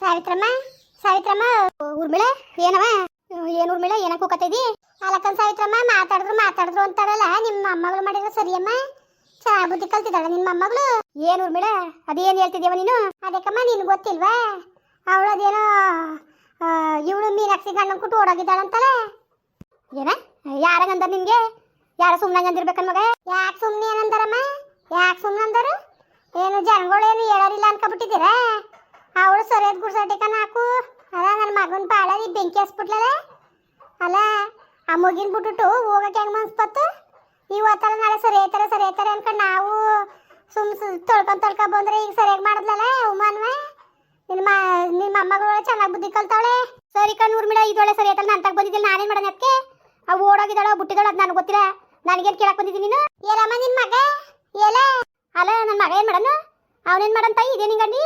ಸಾವಿತ್ರಮ್ಮ? ಸಾವಿತ್ರಮ್ಮ, ಊರ್ಮಿಳೆ, ಏನವ? ಏನು ಊರ್ಮಿಳೆ ಏನಕ್ಕೆ ಹೋಗತ್ತಿದಿ ಅಲಕ್ಕನ್ ಸಾವಿತ್ರಮ್ಮ, ಮಾತಾಡಿದ್ರು ಮಾತಾಡಿದ್ರು ಅಂತಾರಲ್ಲ ನಿಮ್ಮ ಮೊಮ್ಮಗಳು ಮಾಡಿದ್ರೆ ಸರಿಯಮ್ಮ? ಚೆನ್ನಾಗಿ ಬುದ್ಧಿ ಕಲ್ತಿದ್ದಾಳೆ ನಿಮ್ಮ ಮೊಮ್ಮಗಳು ಏನು ಊರ್ಮಿಳ, ಅದೇನು ಹೇಳ್ತಿದ್ಯವ ನೀನು? ಅದಕ್ಕಮ್ಮ, ನಿನ್ಗೆ ಗೊತ್ತಿಲ್ವಾ? ಅವಳು ಅದೇನೋ ಇವಳು ಮೀನಾಕ್ಷಿ ಗಂಡನ ಕೊಟ್ಟು ಓಡೋಗಿದ್ದಾಳಂತಾಳೆ ಏನ? ಯಾರಂಗಂದ ನಿನ್ಗೆ? ಯಾರ ಸುಮ್ಮನೆ ಅಂದಿರ್ಬೇಕನ್ ಮಗ? ಯಾಕೆ ಸುಮ್ಮನೆ ಏನಂದಾರಮ್ಮ? ಯಾಕೆ ಸುಮ್ಮನೆ ಅಂದರು? ಏನು ಜನಗಳೇನು ಹೇಳೋರಿಲ್ಲ ಅನ್ಕೊಬಿಟ್ಟಿದ್ದೀರಾ ಅಲ್ಲ ನನ್ನ ಮಗನ ಬಾಳರಿ ಬೆಂಕಿ ಹಸ್ಬಿಟ್ಲಲ್ಲ ಅಲ್ಲ ಆ ಮುಗಿನ ಬಿಟ್ಬಿಟ್ಟು ಹೋಗಕ್ಕೆ ಹೆಂಗೆ ಮನ್ಸ್ಬತ್ತು ಇವತ್ತಲ್ಲ ನಾಳೆ ಸರಿ ಐತಾರೆ ಸರಿ ಐತಾರೆ ಅನ್ಕೊಂಡು ನಾವು ಸುಮ್ ತೊಳ್ಕೊಂಡ್ ತೊಳ್ಕೊಂಡ್ ಬಂದ್ರೆ ಈಗ ಸರಿಯಾಗಿ ಮಾಡಿದ್ಲಲ್ಲ ಉಮಾನ್ವ? ನಿನ್ನ ಮಾ ನಿಮ್ಮ ಮೊಮ್ಮಗಳು ಚೆನ್ನಾಗಿ ಬುದ್ಧಿ ಕಲ್ತಾವಳೆ. ಸರಿ ಕಣ್ ಊರ್ಮಿಡ ಇದೊಳೆ ಸರಿ ಐತಲ್ಲ ನಾನು ತಗ ಬಂದಿದ್ದಿಲ್ಲ ನಾನೇನ್ ಮಾಡೋಣ ಅದಕ್ಕೆ ಅವು ಓಡೋಗಿದ್ದಾಳೋ ಬುಟ್ಟಿದಾಳೋ ಅದು ನನಗೆ ಗೊತ್ತಿಲ್ಲ. ನನಗೇನು ಕೇಳಕ್ ಬಂದಿದ್ದೀನಿ ನೀನು? ಏನಮ್ಮ ನಿನ್ನ ಮಗ? ಏಲ ಅಲ್ಲ ನನ್ನ ಮಗ ಏನು ಮಾಡೋಣ ಅವನೇನು ಮಾಡೋಣ ತಾಯಿ ಇದೇ ನಿಂಗಂಡಿ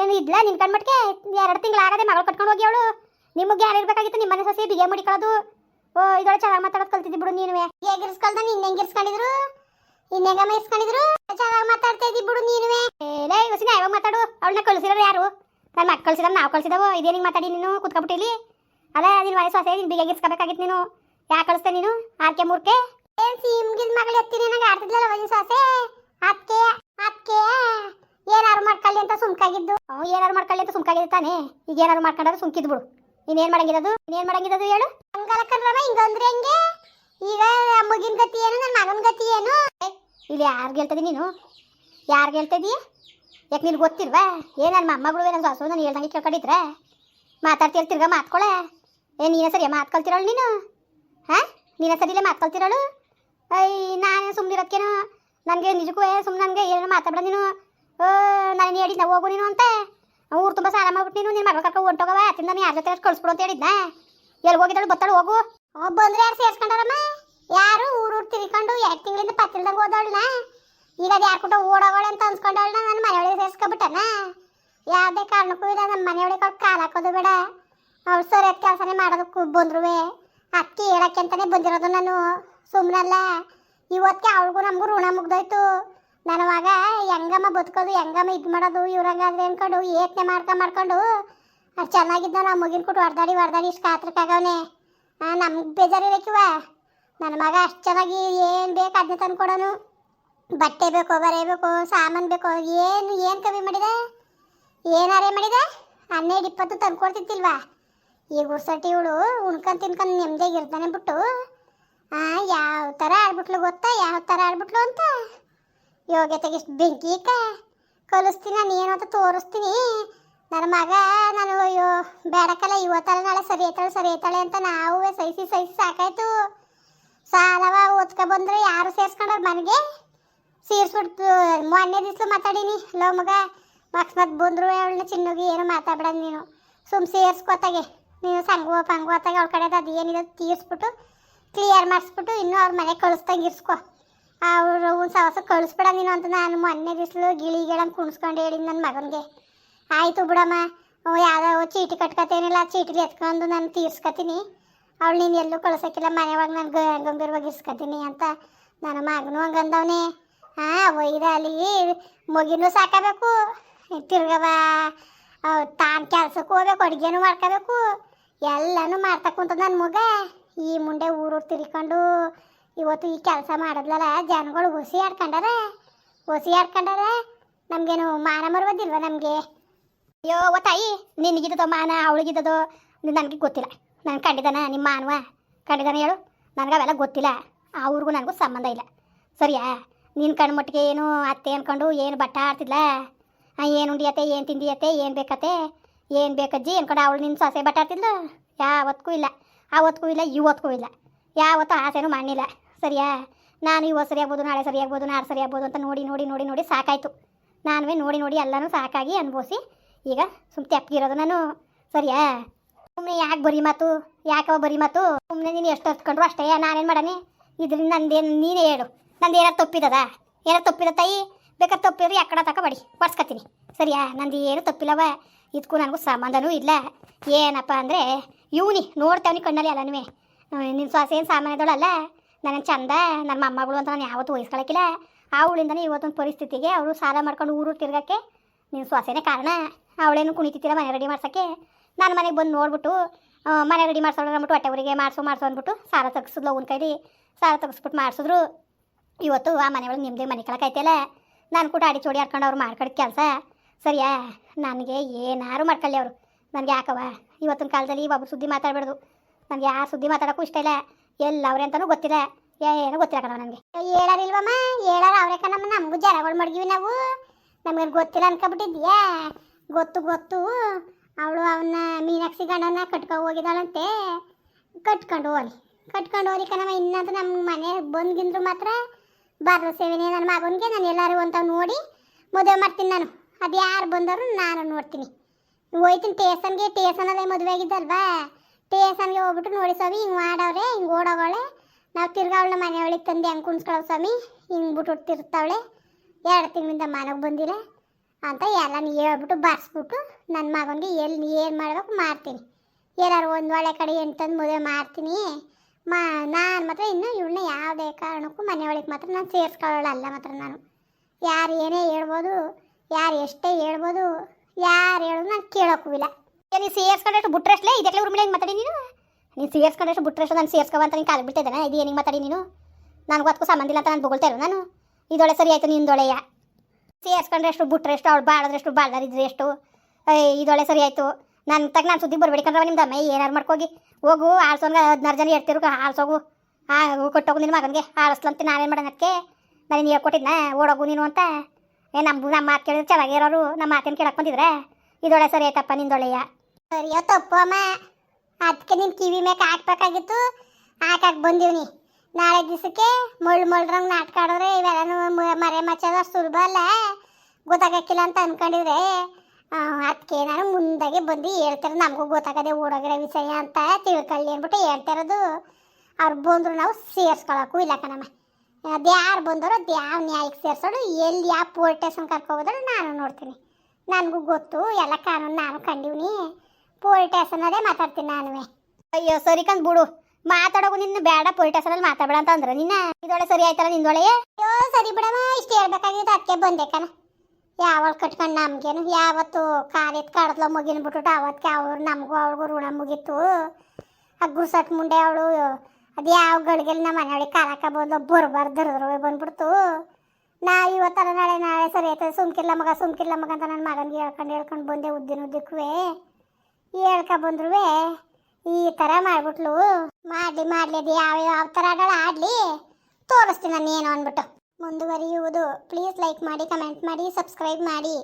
ಏನು ಇದ್ಲ ನಿನ್ ಕಣ್ಮಟ್ಗೆ ಎರಡು ತಿಂಗಳು ಆಗದೆ ಮಗಳು ಕಟ್ಕೊಂಡು ಹೋಗಿ ಅವಳು ನಿಮಗೆ ಯಾರು ಇರ್ಬೇಕಾಗಿತ್ತು? ನಿಮ್ಮನೆ ಸಸಿ ಬಿಗೆ ಮುಡಿಕೊಳ್ಳೋದು ಓ ಇದೊಳ ಚೆನ್ನಾಗಿ ಮಾತಾಡೋದು ಕಲ್ತಿದ್ದಿ ಬಿಡು ನೀನು ಹೇಗಿರ್ಸ್ಕೊಳ್ದ ನಿನ್ನ ಹೆಂಗೆ ಇರ್ಸ್ಕೊಂಡಿದ್ರು? ಇನ್ನೆಂಗಮ್ಮ ಮೈಸ್ಕೊಂಡಿದ್ರು ಚೆನ್ನಾಗಿ ಮಾತಾಡ್ತಾ ಇದ್ದಿ ಬಿಡು ನೀನು ಏಲೇ ಇವಸಿನ ಯಾವಾಗ ಮಾತಾಡು? ಅವಳನ್ನ ಕಳಿಸಿರೋರು ಯಾರು? ನನ್ನ ಮಕ್ಕ ಕಳ್ಸಿದ್ರೆ ನಾವು ಕಳ್ಸಿದವು? ಇದೇನಿಗೆ ಮಾತಾಡಿ ನೀನು? ಕುತ್ಕೊಬಿಟ್ಟಿಲಿ ಅಲ್ಲ ನಿನ್ನ ವಯಸ್ಸು ಹೊಸ ನೀನು ಬಿಗೆ ಇರ್ಸ್ಕೋಬೇಕಾಗಿತ್ತು ನೀನು? ಯಾಕೆ ಕಳಿಸ್ತೇನೆ ನೀನು? ಆರ್ಕೆ ಮೂರ್ಕೆ? ಏನ್ ಸೀಮ್ಗಿಲ್ ಮಗಳು ಎತ್ತಿನ ನನಗೆ? ಆಡ್ತಿದ್ಲಲ್ಲ ವಯಸ್ಸು ಸೊಸೆ? ಅದಕ್ಕೆ ಅದಕ್ಕೆ ಏನಾರು ಮಾಡ್ಕೊಳ್ಳಿ ಅಂತ ಸುಮ್ಕಾಗಿದ್ದು. ಅವ್ ಏನಾರು ಮಾಡ್ಕೊಳ್ಳಿ ಅಂತ ಸುಮ್ಕಾಗಿದ್ದು ತಾನೇ. ಈಗ ಏನಾರು ಮಾಡ್ಕೊಂಡ್ರೆ ಸುಮ್ಕಿದ್ ಬಿಡು. ಇನ್ನೇನ್ ಮಾಡಂಗಿರೋದು ಇನ್ನೇನ್ ಮಾಡಂಗಿರೋದು ಹೇಳು? ಹಂಗಲ್ಲ ಕಣ್ರಮ್ಮ ಹಿಂಗಂದ್ರೆ ಹೆಂಗೆ? ಈಗ ಮಗಿನ ಗತಿ ಏನು ನನ್ನ ಮಗನ ಗತಿ ಏನು? ಇಲ್ಲಿ ಯಾರು ಹೇಳ್ತದಿ ನೀನು? ಯಾರು ಹೇಳ್ತದಿ ಯಾಕೆ ನಿನ್ಗೆ ಗೊತ್ತಿಲ್ವಾ? ಏ ನನ್ನ ಮೊಮ್ಮಗಳು ನನ್ನ ಸೊಸು ನಾನು ಹೇಳ್ದಂಗೆ ಕೇಳ್ಕೊಂಡಿದ್ರೆ? ಮಾತಾಡ್ತಿರ್ ತಿರ್ಗಾ ಮಾತ್ಕೊಳೆ. ಏ, ನೀನೇ ಸರಿಯಾ ಮಾತ್ಕೊಳ್ತಿರೋಳು ನೀನು? ಹಾಂ? ನೀನೇ ಸರಿಯಲ್ಲೇ ಮಾತು ಕಲ್ತಿರೋಳು ಐ, ನಾನು ಸುಮ್ಮನಿರೋದ್ಕೇನು ನನಗೆ ನಿಜಕ್ಕೂ ಸುಮ್ಮನೆ ನನಗೆ ಏನೋ ಮಾತಾಡ ನೀನು. ನಾನು ಹೇಳಿದ್ನ, ಹೋಗು ನೀನು ಅಂತ. ಊರು ತುಂಬ ಸಾಲ ಮಾಡ್ಬಿಟ್ಟು ನೀನು ನಿನ್ನ ಮಗಳು ಕರ್ಕೊಂಡು ಹೊಂಟೋಗವ ಅತ್ತಿಂದ ನೀನು ಯಾರ ಜೊತೆ ಕಳಿಸ್ಬಿಡು ಅಂತ ಹೇಳಿದ್ನ. ಎಲ್ಲಿ ಹೋಗಿದ್ದಾಳು ಬತ್ತಾಳು, ಹೋಗು. ಬಂದ್ರೆ ಯಾರು ಸೇರ್ಸ್ಕೊಂಡಾರಮ್ಮ? ಯಾರು ಊರು ತಿರ್ಕೊಂಡು ಎರಡು ತಿಂಗಳಿಂದ ಪತ್ತಿಲ್ದಂಗೆ ಓದೋಳ್ನ ಈಗ ಅದು ಯಾರು ಕೊಟ್ಟು ಓಡೋಗೋಳೆ ಅಂತ ಅನ್ಸ್ಕೊಂಡವಳನ್ನ ನನ್ನ ಮನೆಯೊಳಗೆ ಸೇರ್ಸ್ಕೊಬಿಟ್ಟನ? ಯಾವುದೇ ಕಾರಣಕ್ಕೂ ಇಲ್ಲ ನಮ್ಮ ಮನೆಯೊಳಗೆ ಕಾಲ ಹಾಕೋದು ಬೇಡ. ಅವ್ಳು ಸರಿಯಾದ ಕೆಲಸನೇ ಮಾಡೋದಕ್ಕೂ ಬಂದ್ರು ಅಕ್ಕಿ ಹೇಳಕ್ಕೆ ಅಂತಾನೆ ಬಂದಿರೋದು ನಾನು. ಸುಮ್ಮನಲ್ಲ ಇವತ್ತಿಗೆ ಅವಳಿಗೂ ನಮಗೂ ಋಣ ಮುಗ್ದೋಯ್ತು. ನನ್ನ ಮಗ ಹೆಂಗಮ್ಮ ಬದುಕೋದು, ಹೆಂಗಮ್ಮ ಇದು ಮಾಡೋದು ಇವ್ರಂಗಾದ್ರೆ ಅನ್ಕೊಂಡು ಏತ್ನೆ ಮಾಡ್ಕೊಂಡು ಮಾಡ್ಕೊಂಡು ಅದು ಚೆನ್ನಾಗಿದ್ದ ನಾವು ಮುಗಿನ ಕೊಟ್ಟು ಹೊಡೆದಾಡಿ ಹೊಡೆದಾಡಿ ಇಷ್ಟು ಕಾತ್ರಕ್ಕಾಗವನೆ. ನಮ್ಗೆ ಬೇಜಾರಿರಕ್ಕಿವ ನನ್ನ ಮಗ ಅಷ್ಟು ಚೆನ್ನಾಗಿ ಏನು ಬೇಕು ಅದನ್ನ ತಂದ್ಕೊಡೋನು ಬಟ್ಟೆ ಬೇಕು, ಬರೆ ಬೇಕು, ಸಾಮಾನು ಬೇಕು, ಏನು ಏನು ಕಮ್ಮಿ ಮಾಡಿದೆ? ಏನಾರೇ ಮಾಡಿದೆ? ಹನ್ನೆರಡು ಇಪ್ಪತ್ತು ತಂದ್ಕೊಡ್ತಿತ್ತಿಲ್ವಾ ಈಗ ಉಸಟಿ ಇವಳು ಉಣ್ಕೊಂಡು ತಿನ್ಕೊಂಡು ನೆಮ್ಮದಿಯಾಗಿ ಇರ್ತಾನೆ ಬಿಟ್ಟು ಯಾವ ಥರ ಆಡ್ಬಿಟ್ಲು ಗೊತ್ತಾ? ಯಾವ ಥರ ಆಡ್ಬಿಟ್ಲು ಅಂತ? ಯೋಗ್ಯತೆಗೆ ಇಷ್ಟು ಬೆಂಕಿ ಇಕ್ಕ ಕಲಿಸ್ತೀನಿ, ನಾನು ಏನು ಅಂತ ತೋರಿಸ್ತೀನಿ. ನನ್ನ ಮಗ ನಾನು, ಅಯ್ಯೋ, ಬೇಡಕ್ಕಲ್ಲ, ಇವತ್ತಲ್ಲ ನಾಳೆ ಸರಿ ಐತಾಳೆ ಸರಿ ಐತಾಳೆ ಅಂತ ನಾವು ಸಹಿಸಿ ಸಹಿಸಿ ಸಾಕಾಯ್ತು. ಸಾಲವ ಓದ್ಕೊ ಬಂದ್ರೆ ಯಾರು ಸೇರಿಸ್ಕೊಂಡ್ರೆ ಮನೆಗೆ? ಸೇರಿಸ್ಬಿಡ್ತು. ಮೊನ್ನೆ ದಿವ್ಸ ಮಾತಾಡೀನಿ. ಲೋ ಮಗ ಅಕಸ್ಮಾತ್ ಬಂದ್ರು, ಅವಳನ್ನ ಚಿನ್ನಗಿ ಏನು ಮಾತಾಡ್ಬೇಡ ನೀನು. ಸುಮ್ ಸೇರ್ಸ್ಕೊತಾಗೆ. ನೀನು ಸಂಗೋ ಪಂಗವತ್ತಾಗೆ ಅವಳ ಕಡೆ ಅದು ಏನಿದೆ ತೀರಿಸ್ಬಿಟ್ಟು ಕ್ಲಿಯರ್ ಮಾಡಿಸ್ಬಿಟ್ಟು ಇನ್ನೂ ಅವ್ರ ಮನೆಗೆ ಕಳಿಸ್ದಂಗೆ ಇರ್ಸ್ಕೊ. ಅವರು ಒಂದು ಸವಸ ಕಳಿಸ್ಬೇಡ ನೀನು ಅಂತ ನಾನು ಮೊನ್ನೆ ದಿವ್ಸಲು ಗಿಳಿ ಗಿಳಂಗೆ ಕುಣಿಸ್ಕೊಂಡು ಹೇಳಿ ನನ್ನ ಮಗನಿಗೆ. ಆಯಿತು ಬಿಡಮ್ಮ ಯಾವ್ದೋ ಚೀಟಿ ಕಟ್ಕೊತೇನಿಲ್ಲ ಚೀಟಿಲಿ ಎತ್ಕೊಂಡು ನಾನು ತೀರ್ಸ್ಕೊತೀನಿ. ಅವಳು ನೀನು ಎಲ್ಲೂ ಕಳ್ಸೋಕ್ಕಿಲ್ಲ ಮನೆಯೊಳಗೆ ನಾನು ಗಂಭೀರವಾಗಿ ಇಸ್ಕೊತೀನಿ ಅಂತ ನನ್ನ ಮಗನೂ ಹಂಗಂದವನೇ. ಹಾಂ ಒಯ್ದಾಲಿ ಮಗಿನೂ ಸಾಕಬೇಕು, ತಿರ್ಗವ ತಾನು ಕೆಲ್ಸಕ್ಕೆ ಹೋಗ್ಬೇಕು, ಅಡುಗೆನೂ ಮಾಡ್ಕೋಬೇಕು, ಎಲ್ಲನೂ ಮಾಡ್ತಾ ಕುಂತದ ನನ್ನ ಮಗ. ಈ ಮುಂಡೆ ಊರು ತಿರ್ಕೊಂಡು ಇವತ್ತು ಈ ಕೆಲಸ ಮಾಡಿದ್ಲಲ್ಲ ಜನಗಳು ಹುಸಿ ಆಡ್ಕೊಂಡಾರ? ಹುಸಿ ಆಡ್ಕೊಂಡಾರ? ನಮಗೇನು ಮಾನ ಮರ್ಬೋದಿಲ್ವ ನಮಗೆ? ಅಯ್ಯೋ ಓ ತಾಯಿ, ನಿನಗಿದ್ದದೋ ಮಾನ, ಅವಳಿಗಿದ್ದದೋ ನನಗೆ ಗೊತ್ತಿಲ್ಲ. ನಾನು ಕಂಡಿದ್ದಾನ ನಿಮ್ಮ ಮಾನವ? ಕಂಡಿದ್ದಾನೆ ಹೇಳು. ನನಗೆ ಅವೆಲ್ಲ ಗೊತ್ತಿಲ್ಲ ಅವ್ರಿಗೂ ನನಗೂ ಸಂಬಂಧ ಇಲ್ಲ. ಸರಿಯಾ? ನಿನ್ನ ಕಣ್ಮಟ್ಟಿಗೆ ಏನು ಅತ್ತೆ ಅನ್ಕೊಂಡು ಏನು ಬಟ್ಟ ಆಡ್ತಿದ್ಲ? ಏನು ಉಂಡಿಯತ್ತೆ, ಏನು ತಿಂದಿಯತ್ತೆ, ಏನು ಬೇಕತ್ತೆ? ಏನು ಬೇಕಜ್ಜಿ ಅನ್ಕೊಂಡು ಅವಳು ನಿನ್ನ ಸೊಸೆ ಬಟ್ಟ ಆಡ್ತಿದ್ಲು? ಯಾವತ್ತಿಗೂ ಇಲ್ಲ. ಆವತ್ತಿಗೂ ಇಲ್ಲ ಇವತ್ತಿಗೂ ಇಲ್ಲ. ಯಾವತ್ತೂ ಆಸೆನೂ ಮಾಡಿಲ್ಲ ಸರಿಯಾ? ನಾನು ಇವತ್ತು ಸರಿ ಆಗ್ಬೋದು, ನಾಳೆ ಸರಿಯಾಗ್ಬೋದು ನಾಳೆ ಸರಿ ಆಗ್ಬೋದು ಅಂತ ನೋಡಿ ನೋಡಿ ನೋಡಿ ನೋಡಿ ಸಾಕಾಯಿತು. ನಾನುವೇ ನೋಡಿ ನೋಡಿ ಎಲ್ಲನೂ ಸಾಕಾಗಿ ಅನುಭವಿಸಿ ಈಗ ಸುಮ್ಮನೆ ತೆಪ್ಪಿರೋದು ನಾನು. ಸರಿಯಾ? ಸುಮ್ಮನೆ ಯಾಕೆ ಬರೀ ಮಾತು? ಯಾಕವ ಬರೀ ಮಾತು? ಸುಮ್ಮನೆ ನೀನು ಎಷ್ಟು ಹೊತ್ಕೊಂಡ್ರು ಅಷ್ಟೇ, ನಾನೇನು ಮಾಡನಿ ಇದ್ರಿಂದ ನಂದೇನು, ನೀನೇ ಹೇಳು. ನಂದು ಏನಾರು ತಪ್ಪಿದದ? ಏನಾರು ತಪ್ಪಿದ ತಾಯಿ? ಬೇಕಾದ್ರೆ ತಪ್ಪಿದ್ರೆ ಯಾಕಡ ತಕ ಬಡಿ ಬರ್ಸ್ಕತ್ತೀನಿ ಸರಿಯಾ? ನಂದು ಏನು ತಪ್ಪಿಲ್ಲವ. ಇದಕ್ಕೂ ನನಗೂ ಸಂಬಂಧನೂ ಇಲ್ಲ. ಏನಪ್ಪ ಅಂದರೆ, ಇವನಿ ನೋಡ್ತೇವನಿ ಕಣ್ಣಲ್ಲಿ ಅಲ್ಲನೂ ನಿನ್ನ ಸ್ವಾಸ ಏನು ಸಾಮಾನ್ಯದಳಲ್ಲ ನನಗೆ ಚಂದ ನನ್ನ ಮೊಮ್ಮಗಳು ಅಂತ ನಾನು ಯಾವತ್ತೂ ವಹಿಸ್ಕೊಳಕ್ಕಿಲ್ಲ ಅವಳಿಂದನೇ ಇವತ್ತೊಂದು ಪರಿಸ್ಥಿತಿಗೆ ಅವರು ಸಾಲ ಮಾಡ್ಕೊಂಡು ಊರು ತಿರ್ಗಕ್ಕೆ ನೀನು ಸೊಸೆನೇ ಕಾರಣ. ಅವಳೇನು ಕುಣಿತಿತ್ತಿಲ್ಲ ಮನೆ ರೆಡಿ ಮಾಡ್ಸೋಕ್ಕೆ. ನಾನು ಮನೆಗೆ ಬಂದು ನೋಡ್ಬಿಟ್ಟು ಮನೆ ರೆಡಿ ಮಾಡ್ಸೋಣ ಅಂದ್ಬಿಟ್ಟು ಹೊಟ್ಟೆ ಊರಿಗೆ ಮಾಡಿಸು ಮಾಡಿಸು ಅಂದ್ಬಿಟ್ಟು ಸಾಲ ತೆಗ್ಸಿದ್ಲು ಅವ್ನ ಕೈಲಿ. ಸಾಲ ತೆಗಿಸ್ಬಿಟ್ಟು ಮಾಡಿಸಿದ್ರು. ಇವತ್ತು ಆ ಮನೆ ಒಳಗೆ ನಿಮ್ಮದೇ ಮನೆ ಕಳಕೈತೆಲ್ಲ ನಾನು ಕೂಡ ಅಡಿ ಚೋಡಿ ಹಾಕೊಂಡು ಅವ್ರು ಮಾಡ್ಕೊಳಕ್ಕೆ ಕೆಲಸ. ಸರಿಯಾ? ನನಗೆ ಏನಾರು ಮಾಡ್ಕೊಳ್ಳಿ ಅವರು. ನನಗೆ ಯಾಕವ ಇವತ್ತಿನ ಕಾಲದಲ್ಲಿ ಒಬ್ಬರು ಸುದ್ದಿ ಮಾತಾಡಬಾರ್ದು ನನಗೆ ಯಾರು ಸುದ್ದಿ ಮಾತಾಡೋಕ್ಕೂ ಇಷ್ಟ ಇಲ್ಲ. ಎಲ್ಲ ಅವ್ರೆ ಅಂತಾನೂ ಗೊತ್ತಿಲ್ಲ. ಏನು ಗೊತ್ತಿಲ್ಲ ಕಣವ ನನಗೆ ಹೇಳಾರಿಲ್ವಮ್ಮ? ಹೇಳಾರ ಅವ್ರೆ ಕಣಮ್ಮ, ನಮಗೂ ಜರಗಳು ಮಡಗಿವಿ ನಾವು. ನಮಗೆ ಗೊತ್ತಿಲ್ಲ ಅನ್ಕೊಬಿಟ್ಟಿದ್ಯಾ ಗೊತ್ತು ಗೊತ್ತು. ಅವಳು ಅವನ್ನ ಮೀನಾಕ್ಷಿ ಗಂಡನ ಕಟ್ಕೊಂಡು ಹೋಗಿದ್ದಾಳಂತೆ. ಕಟ್ಕೊಂಡು ಹೋಗಿ ಕಟ್ಕೊಂಡು ಹೋಗಿ ಕಣಮ್ಮ ಇನ್ನಂತ ನಮ್ಮ ಮನೆ ಬಂದ್ಗಿಂದ್ರು ಮಾತ್ರ ಬಾರ್ಲು ಸೇವೆನೇ ನನ್ನ ಮಗನಿಗೆ, ನಾನು ಎಲ್ಲರೂ ಅಂತ ನೋಡಿ ಮದುವೆ ಮಾಡ್ತೀನಿ ನಾನು. ಅದು ಯಾರು ಬಂದರು ನಾನು ನೋಡ್ತೀನಿ. ಹೋಯ್ತೀನಿ, ಟೇಸನ್ಗೆ, ಟೇಸನ್ ಅದೇ ಮದುವೆ ಆಗಿದ್ದಲ್ವಾ? ಟೇಷನ್ಗೆ ಹೋಗ್ಬಿಟ್ಟು ನೋಡಿ ಸ್ವಾಮಿ, ಹಿಂಗೆ ಮಾಡವ್ರೆ, ಹಿಂಗೆ ಓಡೋಗವಳೆ. ನಾವು ತಿರ್ಗಾ ಅವಳ ಮನೆ ಒಳಗೆ ತಂದು ಹೆಂಗೆ ಕುಣಿಸ್ಕೊಳ್ಳೋ ಸ್ವಾಮಿ? ಹಿಂಗೆ ಬಿಟ್ಟು ಎರಡು ತಿಂಗಳಿಂದ ಮನೆಗೆ ಬಂದಿಲ್ಲ ಅಂತ ಎಲ್ಲ ನೀ ಹೇಳ್ಬಿಟ್ಟು ಬಾರಿಸ್ಬಿಟ್ಟು ನನ್ನ ಮಗನಿಗೆ ಎಲ್ಲಿ ಏನು ಮಾಡ್ಬೇಕು ಮಾಡ್ತೀನಿ. ಏನಾದ್ರು ಒಂದು ಒಳ್ಳೆ ಕಡೆ ಎಂಟಂದು ಮದುವೆ ಮಾಡ್ತೀನಿ. ಮಾ, ನಾನು ಮಾತ್ರ ಇನ್ನು ಇವಳನ್ನ ಯಾವುದೇ ಕಾರಣಕ್ಕೂ ಮನೆ ಒಳಗೆ ಮಾತ್ರ ನಾನು ಸೇರಿಸ್ಕೊಳ್ಳಲ್ಲ ಮಾತ್ರ ನಾನು. ಯಾರು ಏನೇ ಹೇಳ್ಬೋದು, ಯಾರು ಎಷ್ಟೇ ಹೇಳ್ಬೋದು, ಯಾರು ಹೇಳೋದು ನಾನು ಕೇಳೋಕ್ಕೂ ಇಲ್ಲ. ನೀನು ಬುಟ್ರೆ ಅಷ್ಟೇ ಇದಕ್ಕೆ ಊರ್ ಹಿಂಗೆ ಮಾತಾಡಿ ನೀನು? ನೀನು ಬುಟ್ರೆ ಬಿಟ್ರಷ್ಟು ನಾನು ಸೇರ್ಸ್ಕೊ ಅಂತ ನೀನು ಕಾಲು ಬಿಡ್ತಿದ್ದಾನೆ ಇದು ಏನಿಗೆ ಮಾತಾಡಿ ನೀನು? ನನಗೆ ಅದಕ್ಕೂ ಸಂಬಂಧ ಇಲ್ಲ ಅಂತ ನಾನು ಬೊಗಳ್ತಾ ಇರೋ ನಾನು ಇದೊಳೆ ಸರಿ ಆಯ್ತು ನಿಂದೊಳೆಯ ಸೇರ್ಸ್ಕೊಂಡ್ರೆಷ್ಟು ಬುಟ್ರೆ ಎಷ್ಟು ಅವಳು ಬಾಳದ್ರೆಷ್ಟು, ಬಾಳ್ದಾರಿದ್ರೆ ಎಷ್ಟು? ಇದೊಳೆ ಸರಿ ಆಯಿತು. ನನ್ನ ತಗ ನಾನು ಸುದ್ದಿ ಬರ್ಬೇಡಿ ಕಣ್ರವ ನಿಮ್ದು. ಅಮ್ಮ ಏನಾರು ಮಾಡ್ಕೋಗಿ. ಹೋಗು, ಆಳ್ಸೋನ್ಗೆ ಹದಿನಾರು ಜನ ಇರ್ತೀರು ಆಳ್ಸೋಗು. ಆ ಕೊಟ್ಟೋಗು ನಿನ್ನ ಮಗನಿಗೆ. ಆಳಿಸ್ಲಂತ ನಾನೇನು ಮಾಡೋಣ ಅದಕ್ಕೆ ನಾನು ಹೇಳ್ಕೊಟ್ಟಿದ್ನ? ಓಡೋಗು ನೀನು ಅಂತ? ಏ ನಮ್ಮ ನಮ್ಮ ಮಾತು ಕೇಳಿದ್ರೆ ಚೆನ್ನಾಗಿರೋರು ನಮ್ಮ ಮಾತೇನು ಕೇಳಕ್ಕೆ ಬಂದಿದ್ರೆ? ಇದೊಳೆ ಸರಿ ಆಯ್ತಪ್ಪ ನಿಂದೊಳೆಯ ಸರಿಯೋ ತಪ್ಪು ಅದಕ್ಕೆ ನಿನ್ನ ಕಿವಿ ಮ್ಯಾಕೆ ಹಾಕ್ಬೇಕಾಗಿತ್ತು. ಹಾಕಕ್ಕೆ ನೀ. ನಾಳೆ ದಿವಸಕ್ಕೆ ಮುಳ್ಳು ಮುಳ್ಳ್ರಂಗೆ ನಾಟಕ ಆಡಿದ್ರೆ ಇವೆಲ್ಲನೂ ಮರೆ ಮಚ್ಚೋದು ಸುಲಭ ಅಲ್ಲ. ಗೊತ್ತಾಗಕ್ಕಿಲ್ಲ ಅಂತ ಅನ್ಕೊಂಡಿದ್ರೆ ಅದಕ್ಕೆ ನಾನು ಮುಂದಾಗೆ ಬಂದು ಹೇಳ್ತಾರೆ ನಮಗೂ ಗೊತ್ತಾಗದೆ ಓಡೋಗಿರೋ ವಿಷಯ ಅಂತ ತಿಳ್ಕೊಳ್ಳಿ ಅಂದ್ಬಿಟ್ಟು ಹೇಳ್ತಿರೋದು. ಅವ್ರು ಬಂದರು ನಾವು ಸೇರಿಸ್ಕೊಳಕ್ಕೂ ಇಲ್ಲ ಕಣಮ್ಮ. ಅದು ಯಾರು ಬಂದರೋ ಅದು ಯಾವ ನ್ಯಾಯಕ್ಕೆ ಸೇರಿಸೋಡು ಎಲ್ಲಿ ಯಾವ ಪೋಲಿಸ್ ಸ್ಟೇಷನ್ ಕರ್ಕೊಬೋದ್ರು ನಾನು ನೋಡ್ತೀನಿ. ನನಗೂ ಗೊತ್ತು, ಎಲ್ಲ ಕಾನೂನು ನಾನು ಕಂಡೀವ್ನಿ. ಸ್ಟೇಷನಲ್ಲೇ ಮಾತಾಡ್ತೀನಿ ನಾನು ಅಯ್ಯೋ, ಸರಿ ಕಂದ್ ಬಿಡು. ಮಾತಾಡೋಕು ನಿನ್ನ ಬೇಡ ಪೊಲೀಸ್ ಸ್ಟೇಷನಲ್ಲಿ ಮಾತಾಡಬೇಡ ಅಂತ ಅಂದ್ರೆ ನಿನ್ನ ಇದೊಳೆ ಸರಿ ಆಯ್ತಲ್ಲ ನಿಂದೊಳೆ ಅಯ್ಯೋ, ಸರಿ ಬಿಡಮ್ಮ, ಇಷ್ಟು ಹೇಳ್ಬೇಕಾಗಿದ್ದು ಅದಕ್ಕೆ ಬಂದೆ ಕಣ. ಯಾವಾಗ ಕಟ್ಕೊಂಡು ನಮ್ಗೇನು? ಯಾವತ್ತು ಕಾಲಿತ್ ಕಡದ್ಲ ಮುಗಿನ ಬಿಟ್ಟು ಅವತ್ತಿಗೆ ಅವ್ರು ನಮಗೂ ಅವ್ರಿಗೂ ಋಣ ಮುಗೀತು. ಆ ಗುರ್ಸಟ್ ಮುಂಡೆ ಅವಳು, ಅದು ಯಾವ ಗಳಿಗೆಲ್ಲಿ ನಮ್ಮ ಮನೆಯೊಳಗೆ ಕಾಲಕ್ಕ ಬಂದು ಬರ್ಬಾರ್ದು ದರದ್ರ ಬಂದ್ಬಿಡ್ತು. ನಾ ಇವತ್ತರ ನಾಳೆ ನಾಳೆ ಸರಿ ಆಯ್ತದೆ. ಸುಮ್ಕಿಲ್ಲ ಮಗ ಸುಮ್ಕಿಲ್ಲ ಮಗ ಅಂತ ನನ್ನ ಮಗನಿಗೆ ಹೇಳ್ಕೊಂಡು ಹೇಳ್ಕೊಂಡು ಬಂದೆ ಉದ್ದಿನ ಉದ್ದಕ್ಕೂ ಹೇಳ್ಕ ಬಂದ್ರು ಈ ಥರ ಮಾಡ್ಬಿಟ್ಲು. ಮಾಡಲಿ ಮಾಡಲಿ, ಅದು ಯಾವ ಯಾವ ಥರ ಆಡೋಳ ಆಡಲಿ. ತೋರಿಸ್ತೀನಿ ನಾನು ಏನು ಅಂದ್ಬಿಟ್ಟು. ಮುಂದುವರಿಯುವುದು. ಪ್ಲೀಸ್ ಲೈಕ್ ಮಾಡಿ ಕಮೆಂಟ್ ಮಾಡಿ ಸಬ್ಸ್ಕ್ರೈಬ್ ಮಾಡಿ.